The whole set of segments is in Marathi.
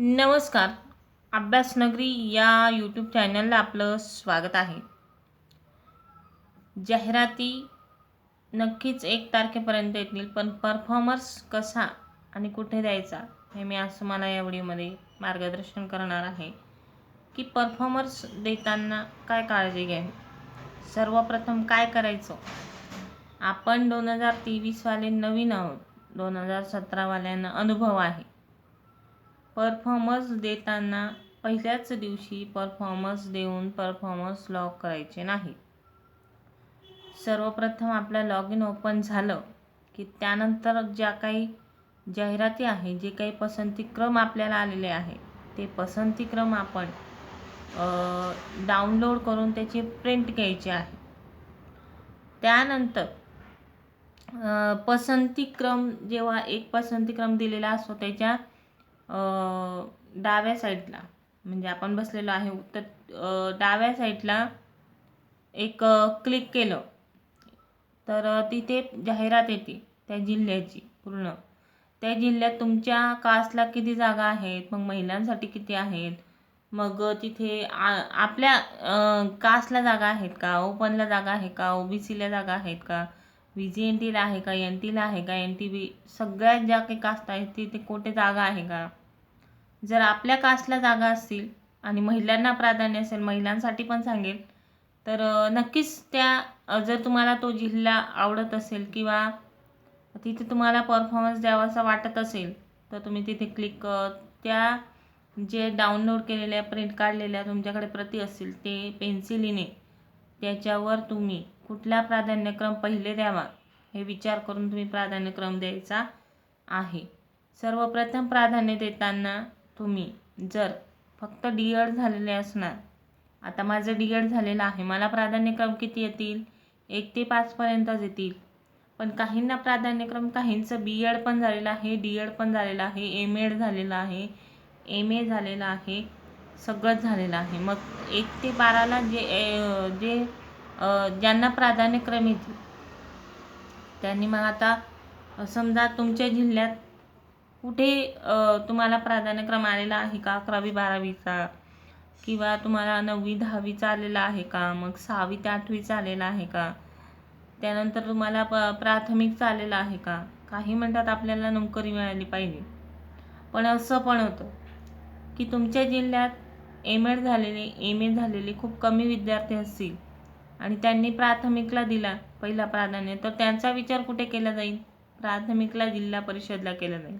नमस्कार. अभ्यासनगरी या यूट्यूब चॅनलला आपलं स्वागत आहे. जाहिराती नक्कीच एक तारखेपर्यंत येतील पण परफॉर्मन्स कसा आणि कुठे द्यायचा हे मी आज तुम्हाला या व्हिडिओमध्ये मार्गदर्शन करणार आहे. की परफॉर्मन्स देताना काय काळजी घ्यावी? सर्वप्रथम काय करायचं? आपण दोन हजार तेवीसवाले नवीन आहोत. दोन हजार सतरावाल्यांना अनुभव आहे. परफॉर्मन्स देताना पहिल्याच दिवशी परफॉर्मन्स देऊन परफॉर्मन्स लॉक करायचे नाही. सर्वप्रथम आपलं लॉग इन ओपन झालं की त्यानंतर ज्या काही जाहिराती आहे जे काही पसंतीक्रम आपल्याला आलेले आहे ते पसंतीक्रम आपण डाउनलोड करून त्याचे प्रिंट घ्यायचे आहे. त्यानंतर पसंतीक्रम जेव्हा एक पसंतीक्रम दिलेला असतो त्याच्या डाव्या साईडला. म्हणजे आपण बसलेलो आहे. तर डाव्या साईडला एक क्लिक केलं. तर तिथे जाहिरात येते त्या जिल्ह्याची पूर्ण. त्या जिल्ह्यात तुमच्या कास्टला किती जागा आहेत? मग महिलांसाठी किती आहेत? मग तिथे आ आपल्या कास्टला जागा आहेत का? ओपनला जागा आहे का? ओ बी सीला जागा आहेत का? व्ही जी एन टीला आहे का? एन टीला आहे का? एन टी बी सगळ्यात ज्या काही कास्ट आहेत तिथे कोठे जागा आहे का? जर आपल्या कास्टला जागा असतील आणि महिलांना प्राधान्य असेल महिलांसाठी पण सांगेल तर नक्कीच त्या जर तुम्हाला तो जिल्हा आवडत असेल किंवा तिथे तुम्हाला परफॉर्मन्स द्यावासा वाटत असेल तर तुम्ही तिथे क्लिक त्या जे डाउनलोड केलेल्या प्रिंट काढलेल्या तुमच्याकडे प्रती असतील ते पेन्सिलीने त्याच्यावर तुम्ही कुठला प्राधान्यक्रम पहिले द्यावा हे विचार करून तुम्ही प्राधान्यक्रम द्यायचा आहे. सर्वप्रथम प्राधान्य देताना तुम्ही जर फक्त डी एड झालेले असणार आता माझं डी एड झालेलं आहे मला प्राधान्यक्रम किती येतील? एक ते पाचपर्यंतच येतील. पण काहींना प्राधान्यक्रम काहींचं बी एड पण झालेलं आहे डी एड पण झालेलं आहे एम एड झालेलं आहे एम ए झालेलं आहे सगळंच झालेलं आहे. मग एक ते बाराला जे ए- जे ज्यांना प्राधान्यक्रम येतील त्यांनी मग आता समजा तुमच्या जिल्ह्यात कुठे तुम्हाला प्राधान्यक्रम आलेला आहे का? अकरावी बारावीचा? किंवा तुम्हाला नववी दहावीचा आलेला आहे का? मग सहावी ते आठवीचा आलेला आहे का? त्यानंतर तुम्हाला प प्राथमिकचा आलेला आहे का? काही म्हणतात आपल्याला नोकरी मिळाली पाहिजे. पण असं पण होतं की तुमच्या जिल्ह्यात एम एड झालेले एम ए झालेले खूप कमी विद्यार्थी असतील आणि त्यांनी प्राथमिकला दिला पहिला प्राधान्य तर त्यांचा विचार कुठे केला जाईल? प्राथमिकला जिल्हा परिषदला केला जाईल.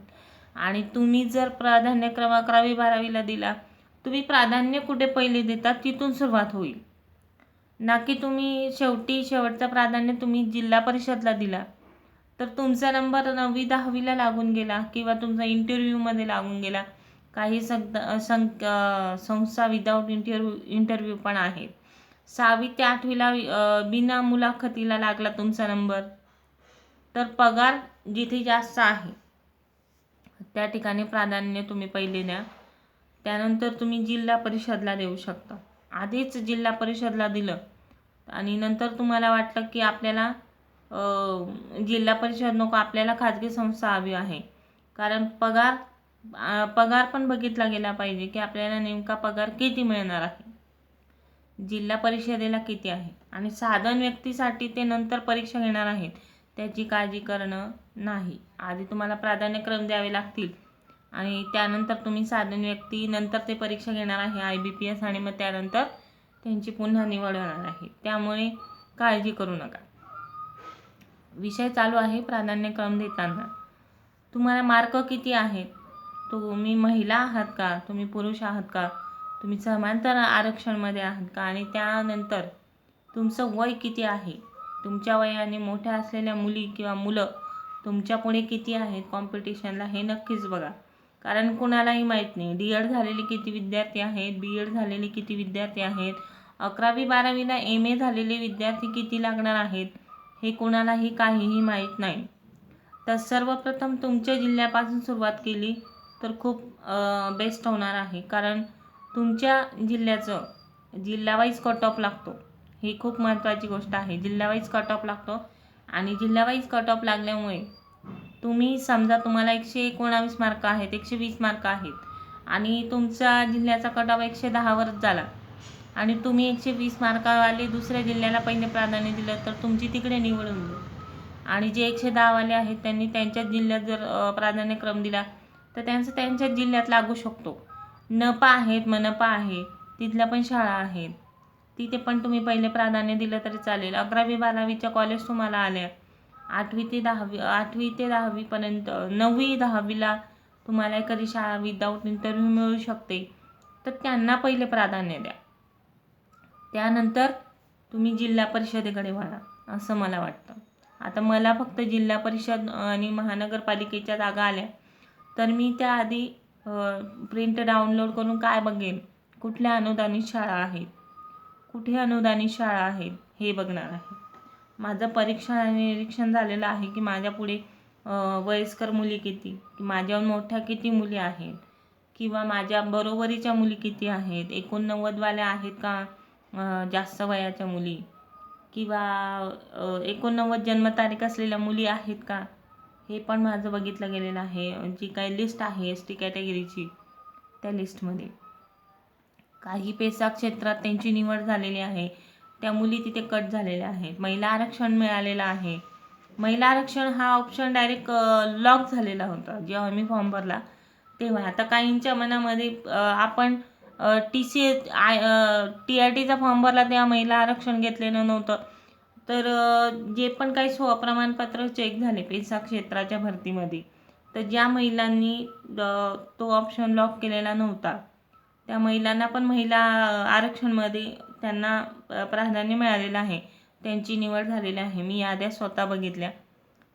आणि तुम्ही जर प्राधान्य प्राधान्यक्रम अकरावी बारावीला दिला तुम्ही प्राधान्य कुठे पहिले देता तिथून सुरुवात होईल. ना की तुम्ही शेवटी शेवटचं प्राधान्य तुम्ही जिल्हा परिषदला दिला तर तुमचा नंबर नववी दहावीला लागून गेला किंवा तुमचा इंटरव्ह्यूमध्ये लागून गेला. काही सग सं संस्था विदाऊट इंटरव्ह्यू इंटरव्ह्यू पण आहेत. सहावी ते आठवीला बिना मुलाखतीला लागला तुमचा नंबर. तर पगार जिथे जास्त आहे त्या ठिकाणी प्राधान्य तुम्ही पहिले द्या. त्यानंतर तुम्ही जिल्हा परिषदला देऊ शकता. आधीच जिल्हा परिषदला दिलं आणि नंतर तुम्हाला वाटलं की आपल्याला जिल्हा परिषद नको आपल्याला खाजगी संस्था हवी आहे. कारण पगार पगार पण बघितला गेला पाहिजे की आपल्याला नेमका पगार किती मिळणार आहे. जिल्हा परिषदेला किती आहे? आणि साधन व्यक्तीसाठी ते नंतर परीक्षा घेणार आहेत. त्याची काळजी करणं नाही. आधी तुम्हाला प्राधान्यक्रम द्यावे लागतील. आणि त्यानंतर तुम्ही साधन व्यक्ती नंतर ते परीक्षा घेणार आहे आय बी पी एस आणि मग त्यानंतर त्यांची पुन्हा निवड होणार आहे. त्यामुळे काळजी करू नका. विषय चालू आहे प्राधान्यक्रम देताना. तुम्हाला मार्क किती आहेत? तुम्ही महिला आहात का? तुम्ही पुरुष आहात का? तुम्ही समांतर आरक्षणमध्ये आहात का? आणि त्यानंतर तुमचं वय किती आहे? तुमच्या वयाने मोठ्या असलेल्या मुली किंवा मुलं तुमच्यापुढे किती आहेत कॉम्पिटिशनला हे नक्कीच बघा. कारण कुणालाही माहीत नाही. डी एड झालेले किती विद्यार्थी आहेत? बी एड झालेले किती विद्यार्थी आहेत? अकरावी बारावीला एम ए झालेले विद्यार्थी किती लागणार आहेत? हे कोणालाही काहीही माहीत नाही. तर सर्वप्रथम तुमच्या जिल्ह्यापासून सुरुवात केली तर खूप बेस्ट होणार आहे. कारण तुमच्या जिल्ह्याचं जिल्हावाईज कट ऑफ लागतो. ही खूप महत्त्वाची गोष्ट आहे. जिल्हावाईज कट ऑफ लागतो. आणि जिल्हावाईज कट ऑफ लागल्यामुळे तुम्ही समजा तुम्हाला एकशे एकोणावीस मार्क आहेत एकशे वीस मार्क आहेत. आणि तुमचा जिल्ह्याचा कट ऑफ एकशे दहावरच झाला. आणि तुम्ही एकशे वीस मार्कावाले दुसऱ्या जिल्ह्याला पहिले प्राधान्य दिलं तर तुमची तिकडे निवड होऊन आणि जे एकशे दहावाले आहेत त्यांनी त्यांच्याच जिल्ह्यात जर प्राधान्यक्रम दिला तर त्यांचं त्यांच्याच जिल्ह्यात लागू शकतो. नपा आहेत मनपा आहे तिथल्या पण शाळा आहेत. तिथे पण तुम्ही पहिले प्राधान्य दिलं तरी चालेल. अकरावी बारावीच्या कॉलेज तुम्हाला आल्या. आठवी ते दहावी आठवी ते दहावीपर्यंत नववी दहावीला तुम्हाला एखादी शाळा विदाऊट इंटरव्ह्यू मिळू शकते. तर त्यांना पहिले प्राधान्य द्या. त्यानंतर तुम्ही जिल्हा परिषदेकडे वळा असं मला वाटतं. आता मला फक्त जिल्हा परिषद आणि महानगरपालिकेच्या जागा आल्या. तर मी त्याआधी प्रिंट डाउनलोड करून काय बघेन? कुठल्या अनुदानित शाळा आहेत? कुठे अनुदानित शाळा आहेत हे बघणार आहे. माझं परीक्षा आणि निरीक्षण झालेलं आहे की माझ्या पुढे वयस्कर मुली किती की माझ्याहून मोठ्या किती मुली आहेत किंवा माझ्या बरोबरीच्या मुली किती आहेत एकोणनव्वदवाल्या आहेत का जास्त वयाच्या मुली किंवा एकोणनव्वद जन्मतारीख असलेल्या मुली आहेत का हे पण माझं बघितलं गेलेलं आहे. जी काही लिस्ट आहे एस टी कॅटेगरीची त्या लिस्टमध्ये काही पेसा क्षेत्रात त्यांची निवड झालेली आहे. त्या मुली तिथे कट झालेल्या आहेत. महिला आरक्षण मिळालेलं आहे. महिला आरक्षण हा ऑप्शन डायरेक्ट लॉक झालेला होता. जेव्हा मी फॉर्म भरला तेव्हा. आता काहींच्या मनामध्ये आपण T C H I T R टीचा फॉर्म भरला तेव्हा महिला आरक्षण घेतलेलं नव्हतं. तर जे पण काही स्व प्रमाणपत्र चेक झाले पेसा क्षेत्राच्या भरतीमध्ये तर ज्या महिलांनी तो ऑप्शन लॉक केलेला नव्हता. त्या महिलांना पण महिला आरक्षणमध्ये त्यांना प्राधान्य मिळालेलं आहे. त्यांची निवड झालेली आहे. मी याद्या स्वतः बघितल्या.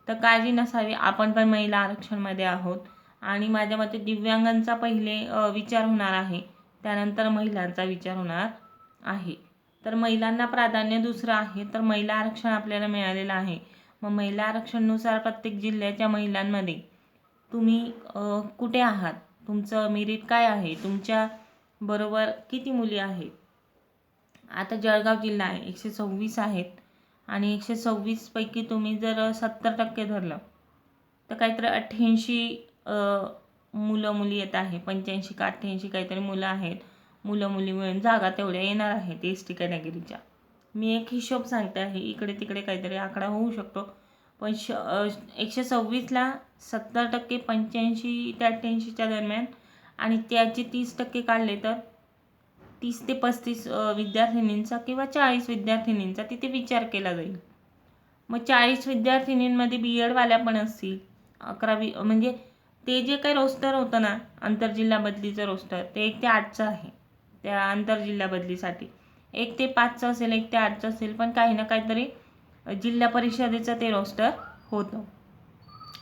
तर काळजी नसावी. आपण पण महिला आरक्षणमध्ये आहोत. आणि माझ्या मते दिव्यांगांचा पहिले विचार होणार आहे. त्यानंतर महिलांचा विचार होणार आहे. तर महिलांना प्राधान्य दुसरं आहे तर महिला आरक्षण आपल्याला मिळालेलं आहे. मग महिला आरक्षणानुसार प्रत्येक जिल्ह्याच्या महिलांमध्ये तुम्ही कुठे आहात? तुमचं मेरिट काय आहे? तुमच्या बरोबर किती मुली आहेत? आता जळगाव जिल्हा आहे एकशे सव्वीस आहेत. आणि एकशे सव्वीसपैकी तुम्ही जर सत्तर टक्के धरलं तर काहीतरी अठ्ठ्याऐंशी मुलं मुली येत आहे. पंच्याऐंशी का अठ्ठ्याऐंशी काहीतरी मुलं आहेत. मुलं मुली मिळून जागा तेवढ्या येणार आहेत एस टी कॅटेगरीच्या. मी एक हिशोब सांगते आहे इकडे तिकडे काहीतरी आकडा होऊ शकतो. पण श एकशे सव्वीसला सत्तर टक्के पंच्याऐंशी ते अठ्ठ्याऐंशीच्या दरम्यान आणि त्याचे तीस टक्के काढले तर तीस ते पस्तीस विद्यार्थिनींचा किंवा चाळीस विद्यार्थिनींचा तिथे विचार केला जाईल. मग चाळीस विद्यार्थिनींमध्ये बी एडवाल्या पण असतील अकरावी म्हणजे ते जे काही रोस्टर होतं ना आंतरजिल्हा बदलीचं रोस्टर ते एक ते आठचं आहे त्या आंतरजिल्हा बदलीसाठी. एक ते पाचचं असेल एक ते आठचं असेल पण काही ना काहीतरी जिल्हा परिषदेचं ते रोस्टर होतं.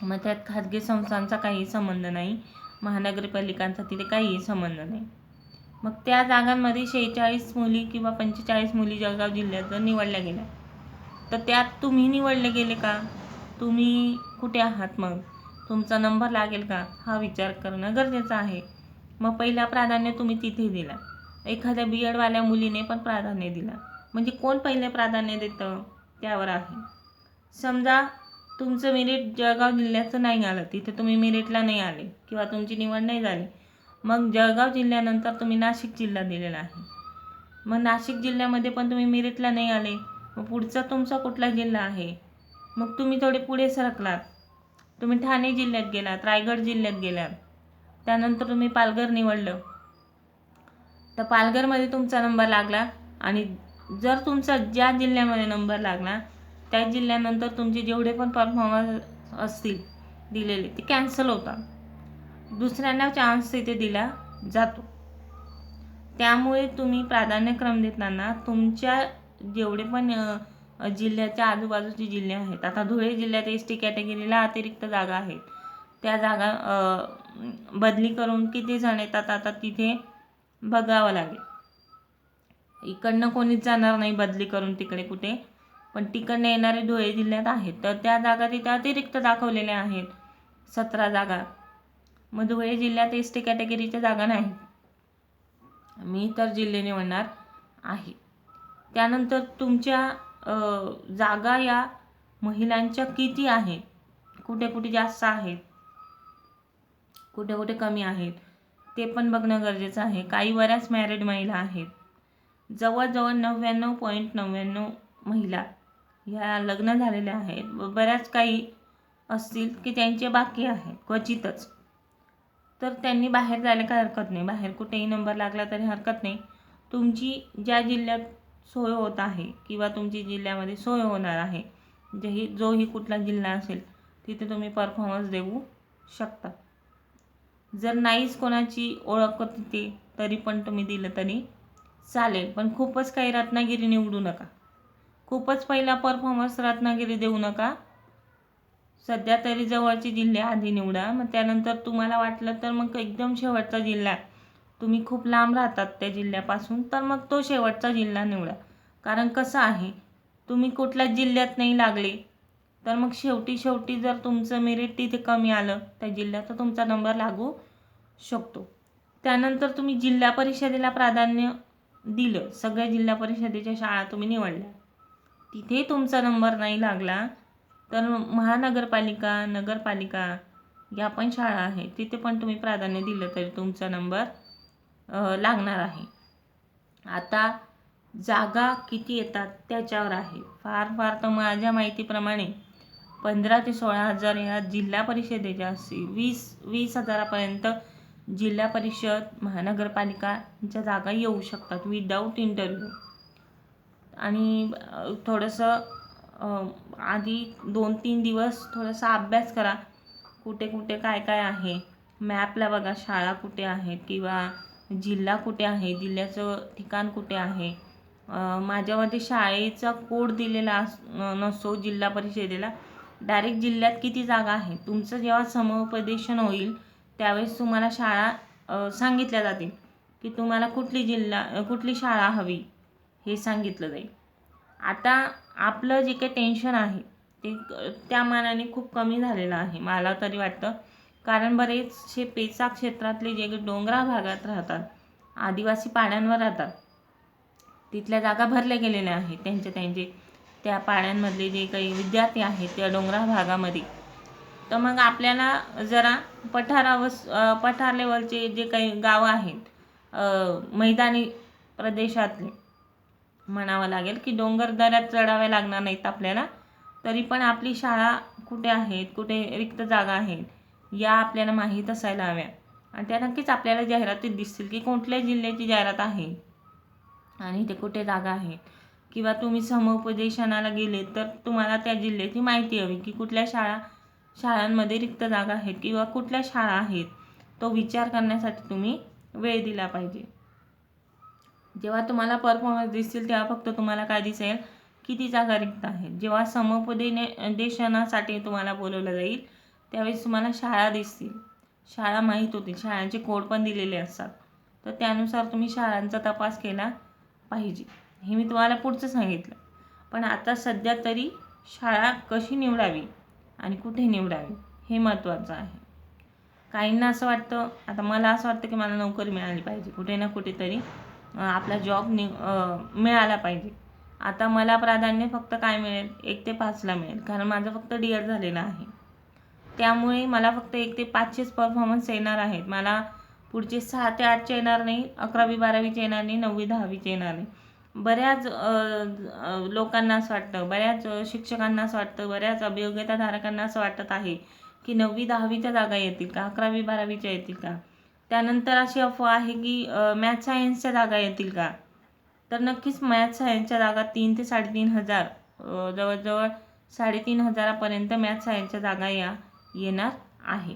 मग त्यात खाजगी संस्थांचा काही संबंध नाही. महानगरपालिकांचा तिथे काहीही संबंध नाही. मग त्या जागांमध्ये शेहेचाळीस मुली किंवा पंचेचाळीस मुली जळगाव जिल्ह्यात जर निवडल्या गेल्या तर त्यात तुम्ही निवडले गेले का? तुम्ही कुठे आहात मग? तुमचा नंबर लागेल का? हा विचार करणं गरजेचं आहे. मग पहिला प्राधान्य तुम्ही तिथे दिला. एखाद्या बी एडवाल्या मुलीने पण प्राधान्य दिला. म्हणजे कोण पहिले प्राधान्य देतं? त्यावर आहे. समजा तुमचं मेरिट जळगाव जिल्ह्याचं नाही आलं. तिथे तुम्ही मेरिटला नाही आले किंवा तुमची निवड नाही झाली. मग जळगाव जिल्ह्यानंतर तुम्ही नाशिक जिल्हा दिलेला आहे. मग नाशिक जिल्ह्यामध्ये पण तुम्ही मेरिटला नाही आले. मग पुढचा तुमचा कुठला जिल्हा आहे? मग तुम्ही थोडे पुढे सरकलात. तुम्ही ठाणे जिल्ह्यात गेलात रायगड जिल्ह्यात गेलात. त्यानंतर तुम्ही पालघर निवडलं. तर पालघरमध्ये तुमचा नंबर लागला आणि जर तुमचा ज्या जिल्ह्यामध्ये नंबर लागला त्या जिल्ह्यानंतर तुमचे जेवढे पण परफॉर्मन्स असतील दिलेले ते कॅन्सल होतात. दुसऱ्यांना चान्स तिथे दिला जातो. त्यामुळे तुम्ही प्राधान्यक्रम देताना तुमच्या जेवढे पण जिल्ह्याच्या आजूबाजूचे जिल्हे आहेत आता धुळे जिल्ह्यात एस टी कॅटेगरीला अतिरिक्त जागा आहेत. त्या जागा बदली करून किती जण येतात आता तिथे बघावं लागेल. इकडनं कोणीच जाणार नाही बदली करून तिकडे कुठे. पण तिकडनं येणारे धुळे जिल्ह्यात आहेत. तर त्या जागा तिथे अतिरिक्त दाखवलेल्या आहेत. सतरा जागा. मग धुळे जिल्ह्यात एस टी कॅटेगरीच्या जागा नाही. मी तर जिल्हे निवडणार आहे. त्यानंतर तुमच्या जागा या महिलांच्या किती आहेत? कुठे कुठे जास्त आहेत? कुठे कुठे कमी आहेत? ते पण बघणं गरजेचं आहे. काही बऱ्याच मॅरिड महिला आहेत. जवळजवळ नव्याण्णव पॉईंट नव्याण्णव महिला ह्या लग्न झालेल्या आहेत. व बऱ्याच काही असतील की त्यांचे बाकी आहेत क्वचितच. तर त्यांनी बाहेर जायला काही हरकत नाही. बाहेर कुठेही नंबर लागला तरी हरकत नाही. तुमची ज्या जिल्ह्यात सोय होत आहे किंवा तुमची जिल्ह्यामध्ये सोय होणार आहे जेही जोही कुठला जिल्हा असेल तिथे तुम्ही परफॉर्मन्स देऊ शकता. जर नाहीच कोणाची ओळख तिथे तरी पण तुम्ही दिलं तरी चालेल. पण खूपच काही रत्नागिरी निवडू नका. खूपच पहिला परफॉर्मन्स रत्नागिरी देऊ नका. सध्या तरी जवळचे जिल्हे आधी निवडा. मग त्यानंतर तुम्हाला वाटलं तर मग एकदम शेवटचा जिल्हा. तुम्ही खूप लांब राहतात त्या जिल्ह्यापासून तर मग तो शेवटचा जिल्हा निवडा. कारण कसं आहे तुम्ही कुठल्याच जिल्ह्यात नाही लागले तर मग शेवटी शेवटी जर तुमचं मेरिट तिथे कमी आलं त्या जिल्ह्यात तर तुमचा नंबर लागू शकतो. त्यानंतर तुम्ही जिल्हा परिषदेला प्राधान्य दिलं. सगळ्या जिल्हा परिषदेच्या शाळा तुम्ही निवडल्या. तिथे तुमचा नंबर नाही लागला तर महानगरपालिका नगरपालिका या पण शाळा आहेत तिथे पण तुम्ही प्राधान्य दिलं तरी तुमचा नंबर लागणार आहे. आता जागा किती येतात त्याच्यावर आहे. फार फार तर माझ्या माहितीप्रमाणे पंधरा ते सोळा हजार या जिल्हा परिषदेच्या असतील. वीस वीस हजारापर्यंत जिल्हा परिषद महानगरपालिकाच्या जागा येऊ शकतात विदाऊट इंटरव्ह्यू आणि थोडंसं आधी दोन तीन दिवस थोडासा अभ्यास करा. कुठे कुठे काय काय आहे? मॅपला बघा शाळा कुठे आहेत किंवा जिल्हा कुठे आहे? जिल्ह्याचं ठिकाण कुठे आहे? माझ्यामध्ये शाळेचा कोड दिलेला अस नसतो जिल्हा परिषदेला. डायरेक्ट जिल्ह्यात किती जागा आहे तुमचं जेव्हा समुपदेशन होईल त्यावेळेस तुम्हाला शाळा सांगितल्या जातील की तुम्हाला कुठली जिल्हा कुठली शाळा हवी. हे सांगितलं जाईल. आता आपलं जे काही टेन्शन आहे ते त्या मानाने खूप कमी झालेलं आहे. मला तरी वाटतं कारण बरेचसे पेचा क्षेत्रातले जे डोंगराळ भागात राहतात आदिवासी पाड्यांवर राहतात तिथल्या जागा भरल्या गेलेल्या आहेत. त्यांचे त्यांचे त्या पाड्यांमधले जे काही विद्यार्थी आहेत त्या डोंगराळ भागामध्ये. तर मग आपल्याला जरा पठारावस पठार लेवलचे जे काही गावं आहेत मैदानी प्रदेशातले म्हणावं लागेल की डोंगर दऱ्यात चढाव्या लागणार नाहीत आपल्याला. तरी पण आपली शाळा कुठे आहेत? कुठे रिक्त जागा आहेत? या आपल्याला माहीत असायला हव्या. आणि त्या नक्कीच आपल्याला जाहिरातीत दिसतील की कुठल्या जिल्ह्याची जाहिरात आहे. आणि ते कुठे जागा आहे? किंवा तुम्ही समुपदेशनाला गेले तर तुम्हाला त्या जिल्ह्याची माहिती हवी की कुठल्या शाळा शाळांमध्ये रिक्त जागा आहेत किंवा कुठल्या शाळा आहेत? तो विचार करण्यासाठी तुम्ही वेळ दिला पाहिजे. जेव्हा तुम्हाला परफॉर्मन्स दिसतील तेव्हा फक्त तुम्हाला काय दिसेल? किती तिचा करेक्ट आहे. जेव्हा समुपदेने देशनासाठी तुम्हाला बोलवलं जाईल त्यावेळेस तुम्हाला शाळा दिसतील. शाळा माहीत होतील शाळांचे कोड पण दिलेले असतात. तर त्यानुसार तुम्ही शाळांचा तपास केला पाहिजे. हे मी तुम्हाला पुढचं सांगितलं. पण आता सध्या तरी शाळा कशी निवडावी आणि कुठे निवडावी हे महत्त्वाचं आहे. काहींना असं वाटतं आता मला असं वाटतं की मला नोकरी मिळाली पाहिजे. कुठे ना कुठेतरी आपला जॉब नि मिळाला पाहिजे. आता मला प्राधान्य फक्त काय मिळेल? एक ते पाचला मिळेल. कारण माझं फक्त डी एड झालेलं आहे. त्यामुळे मला फक्त एक ते पाचशेच परफॉर्मन्स येणार आहेत. मला पुढचे सहा ते आठचे येणार नाही अकरावी बारावीचे येणार नाही नववी दहावीचे येणार नाही. बऱ्याच लोकांना असं वाटतं बऱ्याच शिक्षकांना असं वाटतं बऱ्याच अभियोग्यताधारकांना असं वाटत आहे की नववी दहावीच्या जागा येतील का? अकरावी बारावीच्या येतील का? त्यानंतर अशी अफवा आहे की मॅथ सायन्सच्या जागा येतील का? तर नक्कीच मॅथ सायन्सच्या जागा तीन ते साडेतीन हजार जवळजवळ साडेतीन हजारापर्यंत मॅथ सायन्सच्या जागा या येणार आहे.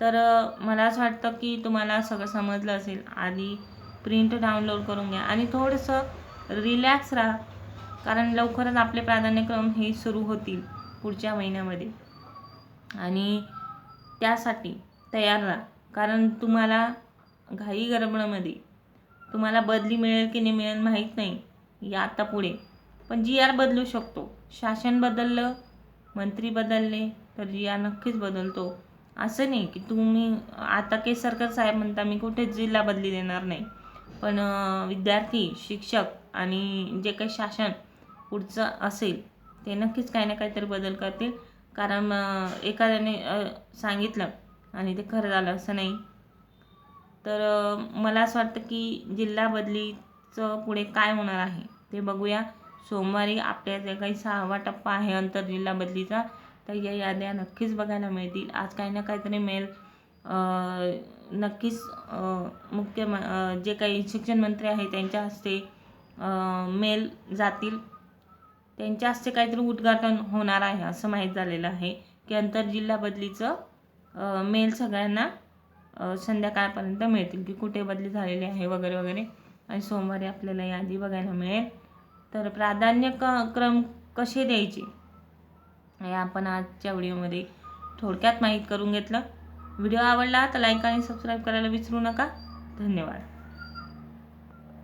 तर मला असं वाटतं की तुम्हाला सगळं समजलं असेल आधी प्रिंट डाउनलोड करून घ्या आणि थोडंसं रिलॅक्स राहा कारण लवकरच आपले प्राधान्यक्रम हे सुरू होतील पुढच्या महिन्यामध्ये. आणि त्यासाठी तयार राहा. कारण तुम्हाला घाई गडबडमध्ये तुम्हाला बदली मिळेल की नाही मिळेल माहीत नाही या आता पुढे. पण जी आर बदलू शकतो. शासन बदललं मंत्री बदलले तर जी आर नक्कीच बदलतो. असं नाही की तुम्ही आता केसरकर साहेब म्हणता मी कुठेच जिल्हा बदली देणार नाही. पण विद्यार्थी शिक्षक आणि जे काही शासन पुढचं असेल ते नक्कीच काही ना काहीतरी बदल करतील. कारण एखाद्याने सांगितलं आणि ते खरं झालं असं नाही. तर मला असं वाटतं की जिल्हा बदलीचं पुढे काय होणार आहे ते बघूया. सोमवारी आपल्या जे काही सहावा टप्पा आहे आंतर जिल्हा बदलीचा. तर या याद्या नक्कीच बघायला मिळतील. आज काही ना काहीतरी मेल नक्कीच मुख्य म- जे काही शिक्षण मंत्री आहे त्यांच्या हस्ते मेल जातील. त्यांच्या हस्ते काहीतरी उद्घाटन होणार आहे असं माहीत झालेलं आहे की आंतरजिल्हा बदलीचं मेल सगळ्यांना संध्याकाळपर्यंत मिळतील की कुठे बदली झालेली आहे वगैरे वगैरे. आणि सोमवारी आपल्याला यादी बघायला मिळेल. तर प्राधान्य क क्रम कसे द्यायचे? हे आपण आजच्या व्हिडिओमध्ये थोडक्यात माहीत करून घेतलं. व्हिडिओ आवडला तर लाईक आणि सबस्क्राईब करायला विसरू नका. धन्यवाद.